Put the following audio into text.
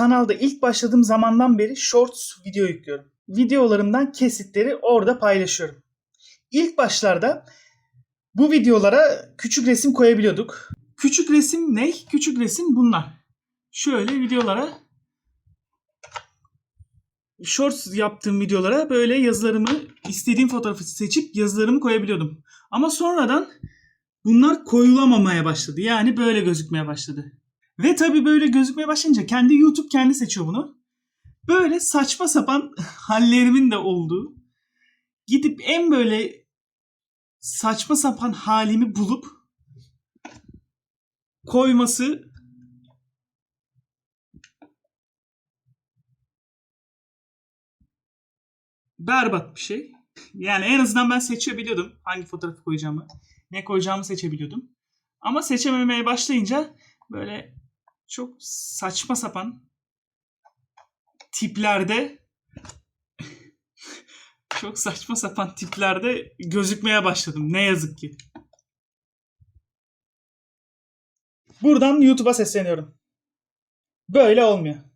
kanalda ilk başladığım zamandan beri shorts video yüklüyorum. Videolarımdan kesitleri orada paylaşıyorum. İlk başlarda bu videolara küçük resim koyabiliyorduk. Küçük resim ne? Küçük resim bunlar. Şöyle videolara shorts yaptığım videolara böyle yazılarımı istediğim fotoğrafı seçip yazılarımı koyabiliyordum. Ama sonradan bunlar koyulamamaya başladı. Yani böyle gözükmeye başladı. Ve tabii böyle gözükmeye başlayınca kendi YouTube kendi seçiyor bunu. Böyle saçma sapan hallerimin de olduğu gidip en böyle saçma sapan halimi bulup koyması berbat bir şey. Yani en azından ben seçebiliyordum hangi fotoğrafı koyacağımı, ne koyacağımı seçebiliyordum. Ama seçememeye başlayınca böyle çok saçma sapan tiplerde çok saçma sapan tiplerde gözükmeye başladım. Ne yazık ki. Buradan YouTube'a sesleniyorum. Böyle olmuyor.